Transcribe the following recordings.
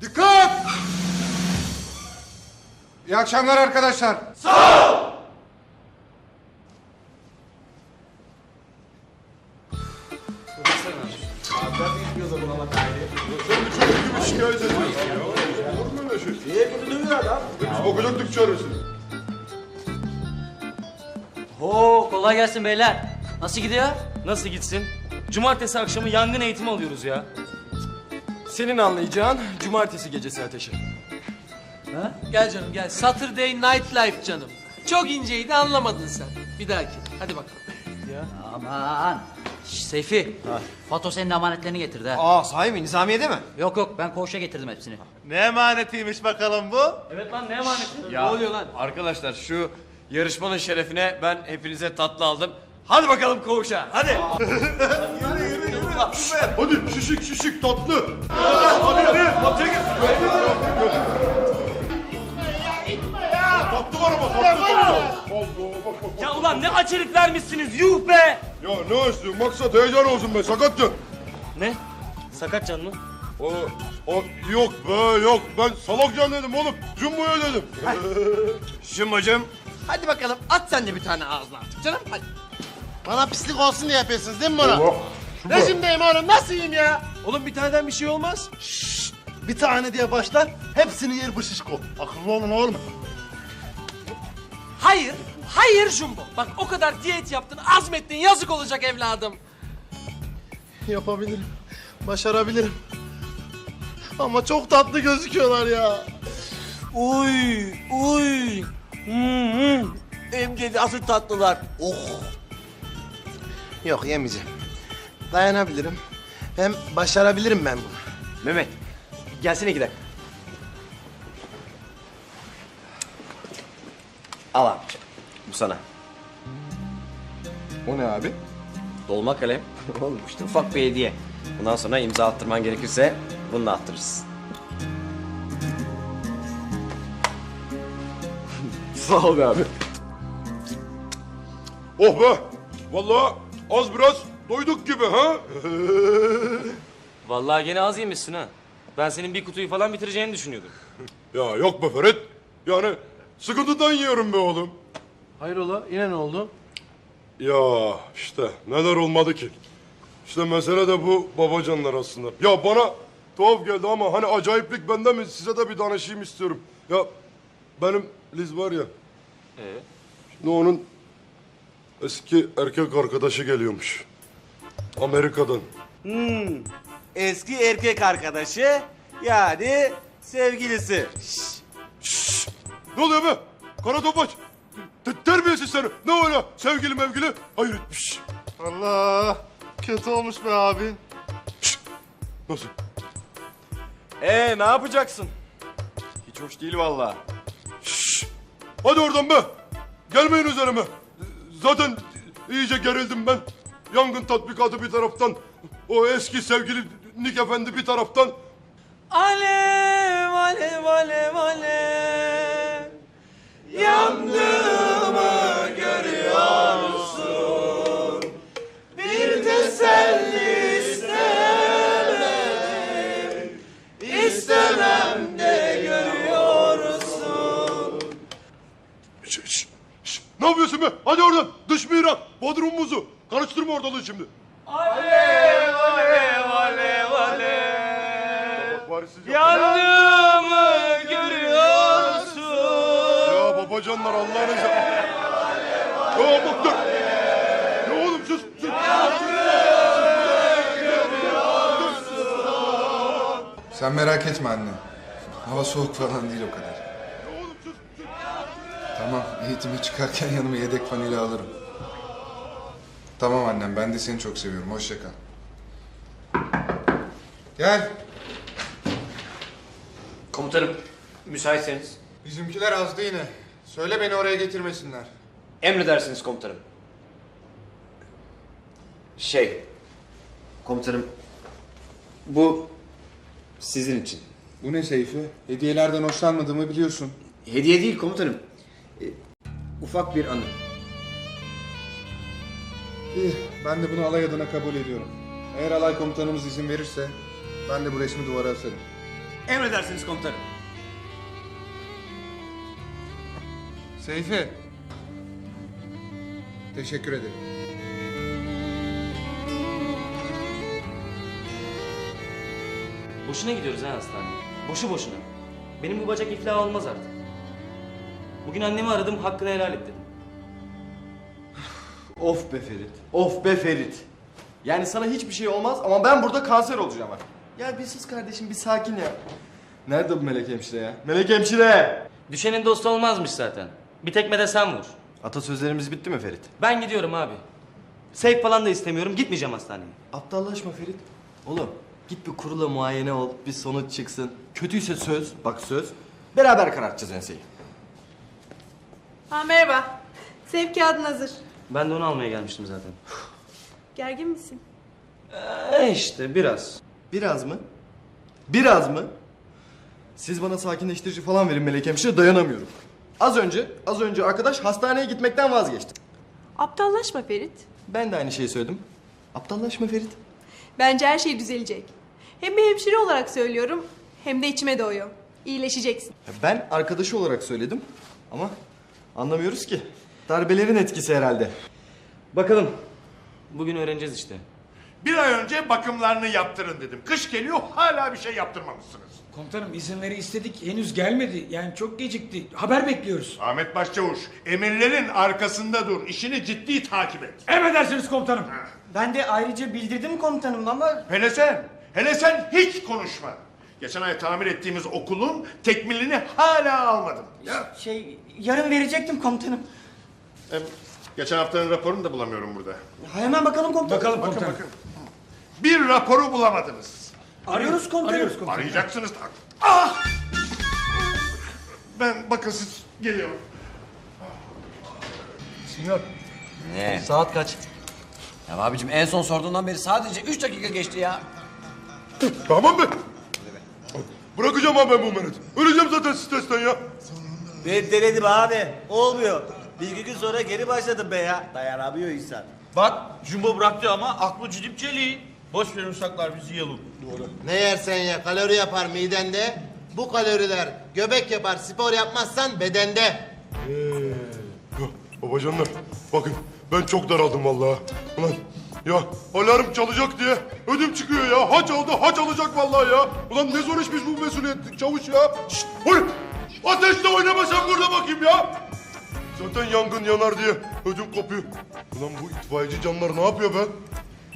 Dikkat! İyi akşamlar arkadaşlar. Şikayet ediyorsun. Olur mu öyle şey? Niye bunu dövüyor adam? Biz bakacaktık çaresine. Oo kolay gelsin beyler. Nasıl gidiyor? Nasıl gitsin? Cumartesi akşamı yangın eğitimi alıyoruz ya. Senin anlayacağın cumartesi gecesi ateşi. Gel canım gel. Saturday Night Life canım. Çok inceydi anlamadın sen. Bir dahaki. Hadi bakalım. Aman. Şş, Seyfi. Fato senin amanetlerini getirdi ha. Aa sahi mi? Nizamiye'de mi? Yok yok ben koğuşa getirdim hepsini. Ne emanetiymiş bakalım bu? Evet lan ne emaneti? Ya, ne oluyor lan? Arkadaşlar şu yarışmanın şerefine ben hepinize tatlı aldım. Hadi bakalım koğuşa. Hadi. Hadi şişik şişik tatlı. Hadi hadi. Tatlı var ama tatlı tatlı. Allah bak bak. Ya ulan ne açerik vermişsiniz yuh be! Ya ne istiyorsun? Maksat heyecan olsun be sakattın. Ne? Sakat can mı? O, o, yok be yok ben salakcan dedim oğlum. Jumbo'ya dedim. Jumbo'cum. Hadi bakalım at sen de bir tane ağzına artık canım. Hadi. Bana pislik olsun diye yapıyorsunuz değil mi bunu? Rejimdeyim oğlum nasıl yiyeyim ya? Oğlum bir taneden bir şey olmaz. Bir tane diye başlar hepsini yer bu şişko. Akıllı olun oğlum. Hayır. Hayır Jumbo. Bak o kadar diyet yaptın, azmettin. Yazık olacak evladım. Yapabilirim. Başarabilirim. Ama çok tatlı gözüküyorlar ya. Uy uy. Hem dedi asıl tatlılar. Oh. Yok yemeyeceğim. Dayanabilirim. Hem başarabilirim ben bunu. Mehmet gelsene iki dakika. Al abi. Bu sana. O ne abi? Dolma kalem. Oğlum işte ufak bir hediye. Bundan sonra imza attırman gerekirse bununla attırırsın. Sağ ol abi. Oh be. Vallahi az biraz doyduk gibi ha. Vallahi gene az yemişsin ha. Ben senin bir kutuyu falan bitireceğini düşünüyordum. ya yok be Ferit. Yani sıkıntıdan yiyorum be oğlum. Hayrola yine ne oldu? Ya işte neler olmadı ki. İşte mesele de bu babacanlar aslında. Ya bana tuhaf geldi ama hani acayiplik bende mi size de bir danışayım istiyorum. Ya benim Liz var ya. Şimdi onun eski erkek arkadaşı geliyormuş. Amerika'dan. Eski erkek arkadaşı yani sevgilisi. Ne oluyor be? Kara topaç. Te- terbiyesiz seni. Ne öyle sevgili mevgili? Hayır etmiş. Allah kötü olmuş be abi. Nasıl? Ee ne yapacaksın? Hiç hoş değil vallahi. Hadi oradan be. Gelmeyin üzerime. Zaten iyice gerildim ben. Yangın tatbikatı bir taraftan. O eski sevgili Nick Efendi bir taraftan. Alev, alev, alev, alev. Yandığımı görüyorsun. Bir teselli istemedim. İstemem de görüyorsun. Şş, şş, şş. Ne yapıyorsun be? Hadi oradan. Dış mihrak. Bodrumumuzu. Karıştırma ortalığı şimdi. Alev alev alev alev. Bak bari siz. Yandığımı görüyorsun. Ya babacanlar Allah'ınızı. Ya bak dur. Ya oğlum sus. sus. Sen merak etme anne. Hava soğuk falan değil o kadar. Tamam eğitime çıkarken yanıma yedek fanili alırım. Tamam annem ben de seni çok seviyorum. Hoşça kal. Gel. Komutanım müsaitseniz. Bizimkiler azdı yine. Söyle beni oraya getirmesinler. Emredersiniz komutanım. Şey, komutanım, bu sizin için. Bu ne Seyfi? Hediyelerden hoşlanmadığımı biliyorsun. Hediye değil komutanım. Ee, ufak bir anı. İyi, ben de bunu alay adına kabul ediyorum. Eğer alay komutanımız izin verirse ben de bu resmi duvara asarım. Emredersiniz komutanım. Seyfi. Teşekkür ederim. Boşuna gidiyoruz ha hastaneye. Boşu boşuna. Benim bu bacak iflah olmaz artık. Bugün annemi aradım, hakkını helal et dedim. Of be Ferit. Of be Ferit. Yani sana hiçbir şey olmaz ama ben burada kanser olacağım artık. Ya bir sus kardeşim bir sakin ya. Nerede bu melek hemşire ya? Melek hemşire! Düşenin dostu olmazmış zaten. Bir tekme de sen vur. Atasözlerimiz bitti mi Ferit? Ben gidiyorum abi. Sevk falan da istemiyorum, gitmeyeceğim hastaneye. Aptallaşma Ferit. Oğlum git bir kurula muayene ol, bir sonuç çıksın. Kötüyse söz, bak söz. Beraber karartacağız enseyi. Ha merhaba. Sevkiyatın hazır. Ben de onu almaya gelmiştim zaten. Gergin misin? E işte biraz. Biraz mı? Biraz mı? Siz bana sakinleştirici falan verin Melek Hemşire dayanamıyorum. Az önce, az önce arkadaş hastaneye gitmekten vazgeçti. Aptallaşma Ferit. Ben de aynı şeyi söyledim. Aptallaşma Ferit. Bence her şey düzelecek. Hem bir hemşire olarak söylüyorum hem de içime doğuyor. İyileşeceksin. Ben arkadaşı olarak söyledim ama anlamıyoruz ki. Darbelerin etkisi herhalde. Bakalım. Bugün öğreneceğiz işte. Bir ay önce bakımlarını yaptırın dedim. Kış geliyor hala bir şey yaptırmamışsınız. Komutanım izinleri istedik henüz gelmedi. Yani çok gecikti. Haber bekliyoruz. Ahmet Başçavuş, emirlerin arkasında dur. İşini ciddi takip et. Emredersiniz komutanım. Ben de ayrıca bildirdim komutanım ama Hele sen, hele sen hiç konuşma. Geçen ay tamir ettiğimiz okulun tekmilini hala almadım. Ya. şey yarın verecektim komutanım. Hem geçen haftanın raporunu da bulamıyorum burada. Hemen bakalım komutanım. Bakalım Bakın komutanım. bakın. Bir raporu bulamadınız. Arıyoruz komutanım. Arıyoruz komutanım. Arayacaksınız. Ah! Ben bakın siz geliyorum. Ne? Saat kaç? Ya abicim en son sorduğundan beri sadece 3 dakika geçti ya. Tamam be. Bırakacağım abi ben bu meret. Öleceğim zaten stresten ya. Ben denedim abi. Olmuyor. Bir iki gün sonra geri başladım be ya. Dayanamıyor insan. Bak Jumbo bıraktı ama aklı cidip çeliği. Boş verin uşaklar bizi yiyelim. Ne yersen ye kalori yapar midende. Bu kaloriler göbek yapar spor yapmazsan bedende. Ya babacanlar bakın ben çok daraldım vallahi. Ulan ya alarm çalacak diye ödüm çıkıyor ya. Haç aldı haç alacak vallahi ya. Ulan ne zor iş biz bu mesuliyet çavuş ya. Şşt oy! Ateşle oynama sen burada bakayım ya. Zaten yangın yanar diye ödüm kopuyor. Ulan bu itfaiyeci canlar ne yapıyor be?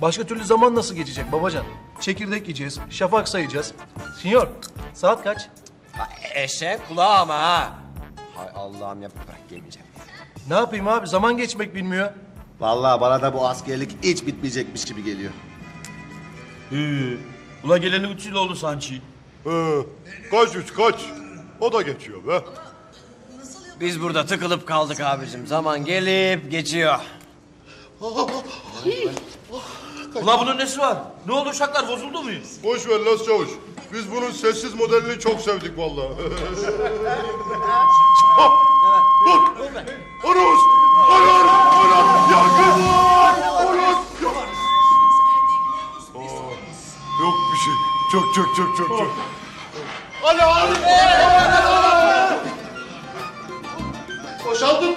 Başka türlü zaman nasıl geçecek babacan? Çekirdek yiyeceğiz, şafak sayacağız. Sinyor, saat kaç? Eşek kulağı ama ha. Hay Allah'ım ya bırak gelmeyeceğim. Ne yapayım abi, zaman geçmek bilmiyor. Vallahi bana da bu askerlik hiç bitmeyecekmiş gibi geliyor. Ula geleli üç yıl oldu sanki. He, kaç üç kaç. O da geçiyor be. Biz burada tıkılıp kaldık abicim. Zaman gelip geçiyor. Ula bunun nesi var? Ne oldu uşaklar bozuldu mu? Boş ver Las Çavuş. Biz bunun sessiz modelini çok sevdik vallahi. Ah, Bak! Aras! Aras! Aras! Yangın! Aras! Yok. Bir şey. Çok çok çok çok çok. O salto do